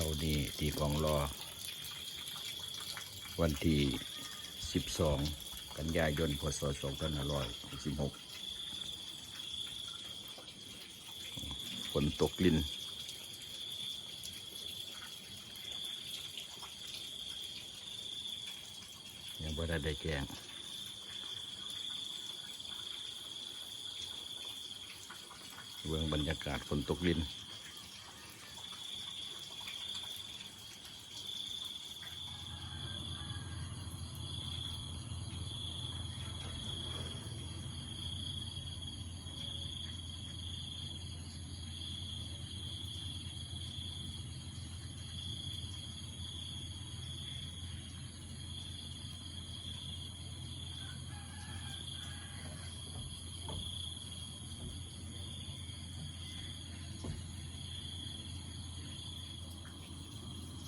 ช้านี้ตีกองรอ วันที่ 12 กันยายนพศ2516ฝนตกลินยังบ่ได้ได้แกงเบื้องบรรยากาศฝนตกลิน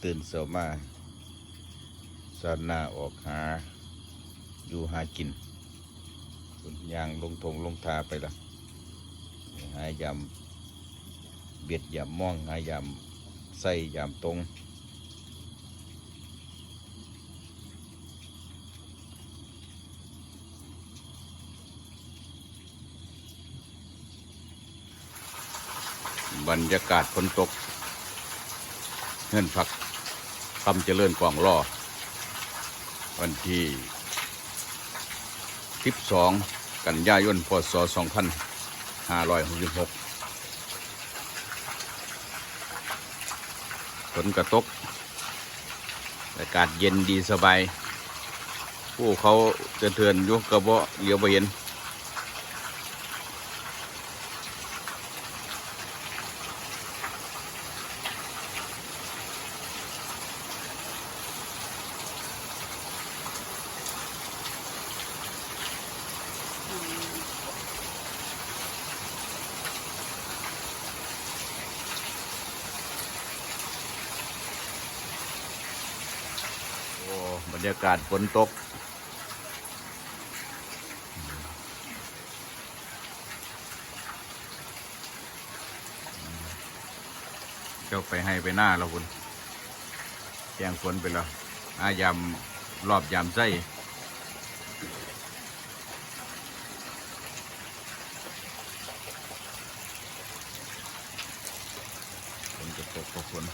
ตื่นเช้ามาสานนาออกหา อยู่หากินคุณยางลงทงลงทาไปละหายำเบียดยำม่องหายำใส่ยำตรงบรรยากาศฝนตก เงินผัก คำเจริญกว่างล่อ วันที่12กันยายนพศ2566ฝนกระตก อากาศเย็นดีสบาย ผู้เขาเตือนเตือนๆยุกระเบาะเลียวไปเห็น อ้บรรยากาศฝนตก เจ้าไปให้ไปหน้าเราคุณแจ้งฝนไปแล้วอายามรอบยามไส้ฝนจะตกก็ฝน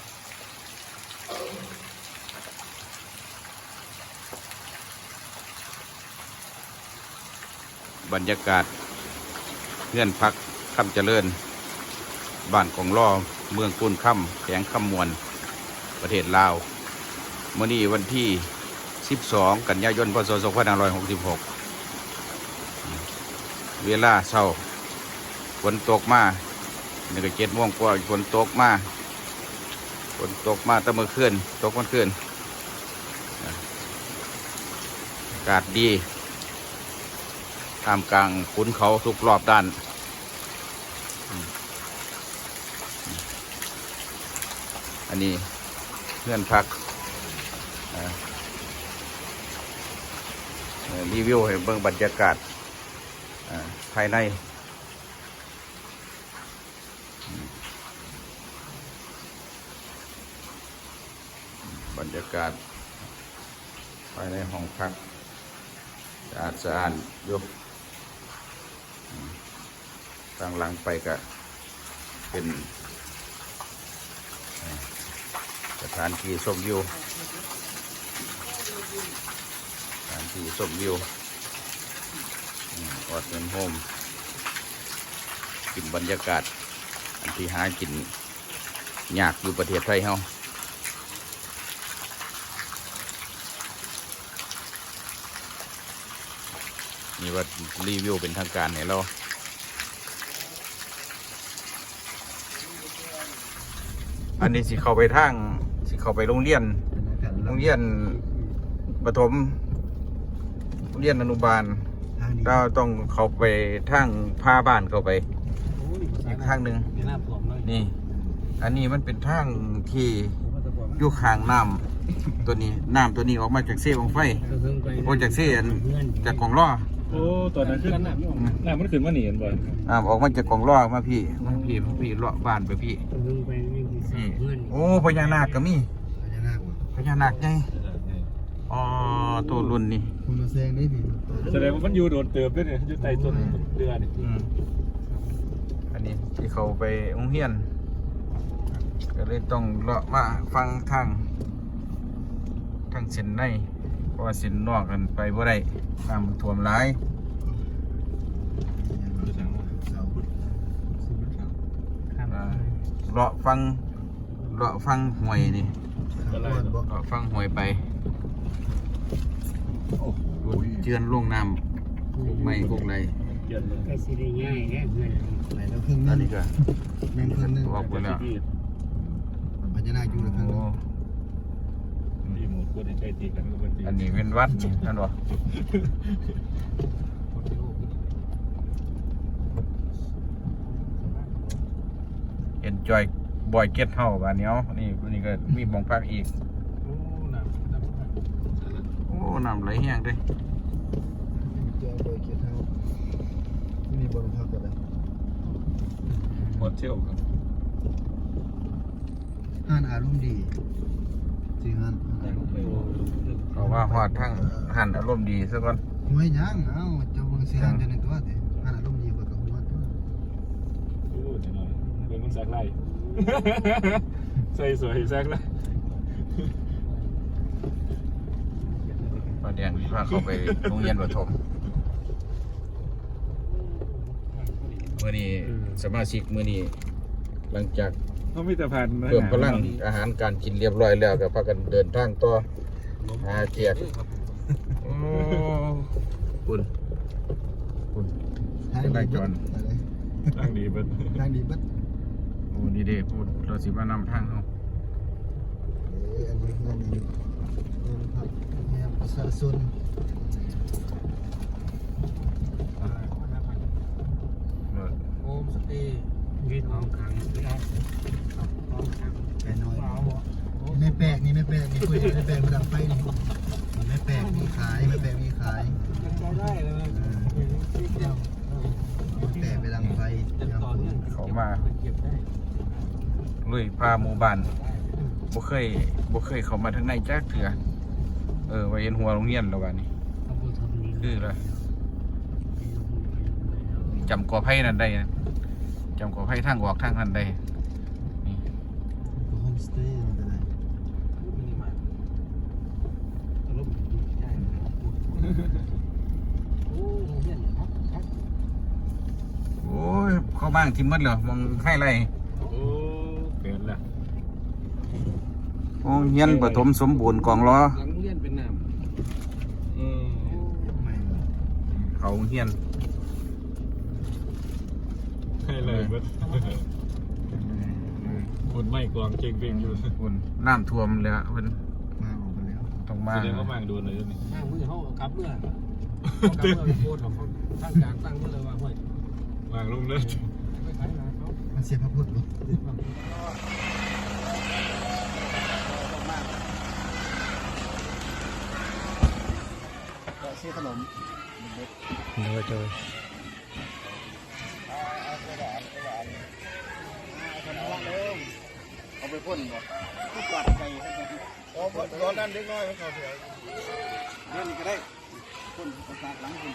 บรรยากาศเงื่อนพักคำเจริญ บ้านของล่อเมืองกุนค่ำแขวงคำมวลประเทศลาวเมื่อนี้วันที่ 12 กันยายนพศ2566 เวลาเช้าฝนตกมาหนึ่งเจ็ดโมงกว่าฝนตกมาฝนตกมาตั้งเมื่อคืนตกเมื่อคืนอากาศดี ท่ามกลางขุนเขาทุกรอบด้าน อันนี้เพื่อนพักรีวิวให้เบิ่งบรรยากาศภายในบรรยากาศภายในห้องพักสะอาดสะอาดยก ทางหลังไปก็เป็นสถานที่ชมวิวสถานที่ชมวิวออดเงินโฮมกินบรรยากาศ อันที่หากินยากอยู่ประเทศไทยเฮานี่ว่ารีวิวเป็นทางการให้เรา นนี้สิเข้าไปทางสิเข้าไปโรงเรียน โรงเรียนประถมโรงเรียนอนุบาลเราต้องเข้าไปทางพาบ้านเข้าไปอีกทางหนึ่งมีน้ำท่วมเลยนี่ อันนี้มันเป็นทางที่อยู่ข้างน้ำตัวนี้น้ำตัวนี้ออกมาจากเส้ของไฟโอ้จากเส้อันจากกล่องล้อโอ้ตัวนั้นคือน้ำน้ำมันขึ้นมาหนีกันบ่อยน้ำออกมาจากกล่องล้อมาพี่มาพี่มาพี่เลาะบ้านไปพี่เพิ่งไปวิ่งที่ นี่โอ้พญานาคก็มีพญานาคว่ะพญานาคใหญ่อ๋อตัวรุ่นนี่คุณมาแซงได้พี่แสดงว่ามันอยู่โดนเติมด้วยเนี่ยอยู่ใต้ต้นเรือนี่อืมอันนี้ที่เขาไปโรงเรียน ก็เลยต้องเลาะมาฟังทางทางเส้นในเพราะว่าเส้นนอกกันไปบ่ได้น้ำมันท่วมหลายเสาอ่าเลาะฟัง เลาะฟังห่วยนี่ขาวอนบ่เลาะฟังห่วยไปโอ้โหเจือนลงน้ำพวกไม้พวกไรเกลียดเลยก็สิได้ง่ายแน่เพื่อนไหลแล้วครึ่งอันนึนี้งก็แม่งครึ่งนึงออกไปแล้วที่พญานาคอยู่ในครึ่งโอ้นึงที่หมูควรจะใช้ตีกันก็เป็นตีอันนี้เป็นวัดนี่นั่นวะเอ็นจอย บอยเก็ตเฮาบ้านเนี้ยนี่นี่ก็มีหมองพักอีกโอ้หนักหนักมากโอ้น้ำไหลแห้งเด้วยเจอโดยเกียรติเท้ามีบนพักกันเลยหมดเที่ยวครับห้านอารมณ์ดีจริงฮันห้านอารมณ์ดีเขาว่าหอดทั้งหันอารมณ์ดีซะก่อนหวยยังเอ้าเจ้าเบิ่งสิฮันจะในตัวเด้ฮันอารมณ์ดีกว่ากับหัวตัวโอ้จะหน่อยเดี๋ยวมันแซกไล่ ใส่สวยแซกไล่ตอนเดียนพาเขาไปโรงเรียนประถมเมื่อนี้สมาชิกเมื่อนี้หลังจากเขาไม่แต่ผ่านเพิ่มพลังอาหารการกินเรียบร้อยแล้วก็พากันเดินทางต่อหาเกียรติโอ้คุณคุณทางเป็นไรดีจอนอะไรทางดีเบิดทางดีเบิด โอ้นี่เด้พูดเราสิมานำทางเขาเอ้ยอันนี้เงินนี่เงินพักแห่ประชาชนโฮมสเตย์ยืนห้องขังก็ได้ห้องขังไปหน่อยไม่แปลกนี่ไม่แปลกนี่คุยไม่แปลกมาดังไฟนี่นี่ไม่แปลกมีขายไม่แปลกมีขายยังได้เลยเออไม่แปลกไปดังไฟยามฝนเขามาเก็บได้ ลุยพาหมู่บ้านบ่เคยบ่เคยเข้ามาทางในจักเถื่อเออไว้เห็นหัวโรงเรียนแล้วว่านี่เอาบุทำนี้คือละจำกอไผ่นั่นได้นะจำกอไผ่ทางออกทางนั้นได้นี่ก็โฮมสเตย์นี่ก็ได้มินิมาตลบได้โอ้เฮียนพักพักโอ้ยเข้าบ้างทิมหมดเหรอมองให้ไร โอ้เกินละ โอ้เฮียนปฐมสมบูรณ์กองล้อหลังเรียนเป็นน้ำอืมไม่เขาเฮียนให้เลยเบิดคนไม่กวางเก่งเก่งอยู่คุณน้ำท่วมเลยอะเพิ่นมาออกไปแล้วต้องมาแสดงว่ามางโดนเลยนี่ห้างมือเขากลับเมื่อเขากลับเมื่อโคตรเขาตั้งจากตั้งเมื่อเลยว่าเฮ้ยมางลงเลยไม่ขายนะเขามันเสียพระพุทธบ่ ซื้อขนมโดยโดยเอาไปพ่นบ่ทุกกอดใจโอ้ร้อนนั่นเด็กน้อยมันเข้าแถวเล่นก็ได้พ่นประสาทหลังคุณ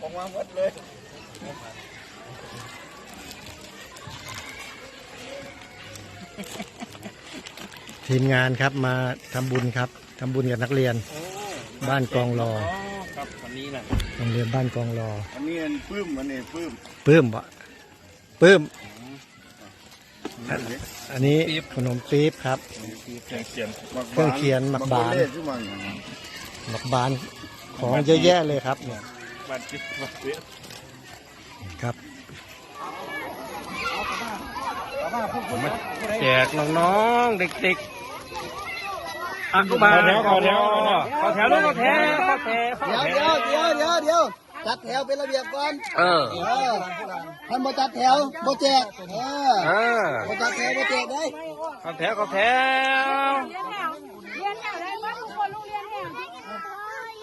ออกมาหมดเลย ทีมงานครับมาทำบุญครับทำบุญกับนักเรียนบ้านกองรอ ครับวันนี้แหละโรงเรียนบ้านกองรออันนี้อันปื้มอันนี้ปื้มปื้มบ่ปื้มอันอันนี้ขนมปี๊บครับ เขียนเขียนเครื่องเคียงหมักบานเล่ขึ้นมาอย่างนั้นหมักบานของเยอะแยะเลยครับเนี่ยบัตรจิตบัตรเสียครับ แจกน้องๆเด็กๆอะก็มาแถวขอแถวขอแถวลูกขอแถวขอแถวขอเดี๋ยวแถเดี๋ยววเดี๋ยวเดี๋ยวเดี๋ยวจัดแถวเป็นระเบียบก่อน เออเออท่านบ่จัดแถวบ่แจกเออเออบ่จัดแถวบ่แจกได้ขอแถวขอแถวเรียนแถวเรียนแถวได้ไหมทุกคนลูกเรียนแถว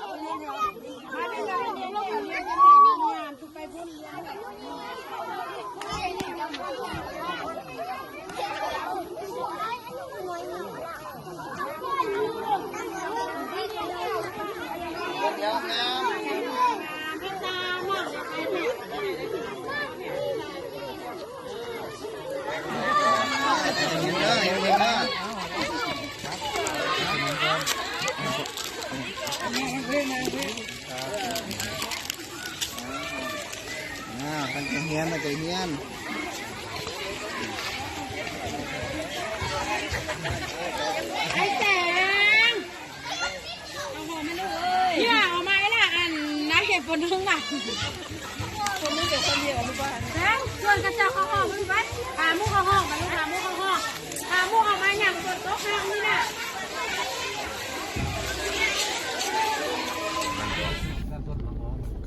อ่ามันจะเฮียน มันจะเฮียนไอ้แสงเนี่ยเอาไม้ละอันนักเก็บคนนึงอะคนนึงเก็บคนเดียวหรือเปล่าแสงชวนกระเจ้าเข้าห้องมันไปหามุกเข้าห้องกันลูกหามุกเข้าห้องหามุกออกมาอย่างบนโต๊ะข้างนี่น่ะ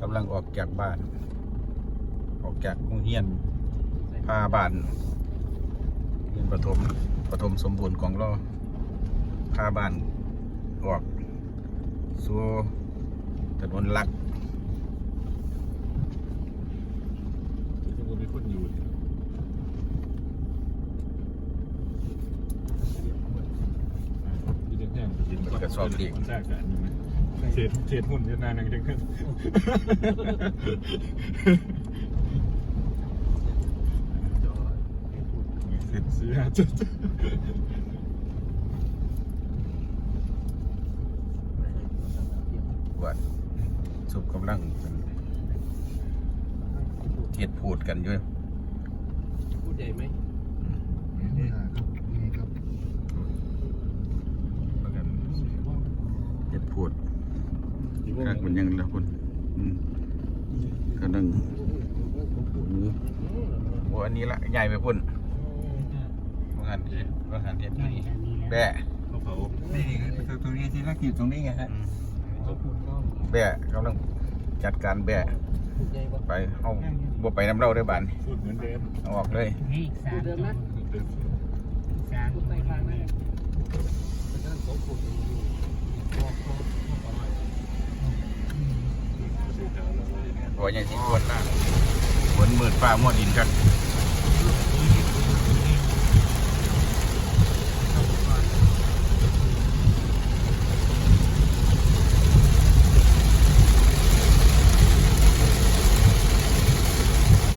กำลังออกจากบ้านออก จากโรงเรียนพาบ้านเรียนประถมประถมสมบูรณ์ของเราพาบ้านออกสู่ถนนหลักทุกคนมีคนอยู่ที่เดินแห้งกินกระสอบดีมันแทรกกันอยู่ไหมเศษเศษหุ่นเวียดนามยังจะขึ้น เศษเสียจุดวัดสุบกำลังเป็นเทียดพูดกันอยู่พูดใหญ่ไหมนี่ครับนี่ครับแล้วกันเทียดพูดคักมันยังล้วคนอืมกำลังหมูโอ้อันนี้ละใหญ่ไปพุ่น เทียดว่าหันเทียดแบะเขาเผานี่ตรงนี้ที่นักกีฬาตรงนี้ไงฮะอืมแบะกำลังจัดการแบะไปเอาบ่ไปน้ำเล่าได้อบานพูดเหมือนเดิมเอาออกเลยพูดเดิมนะเดิมพูดไปทางนั้นแต่ท่านสองคนอยู่พ่อพ่อพ่อเพราะว่าอย่างที่ควรนะฝนมืดฟ้ามัวดินกันเ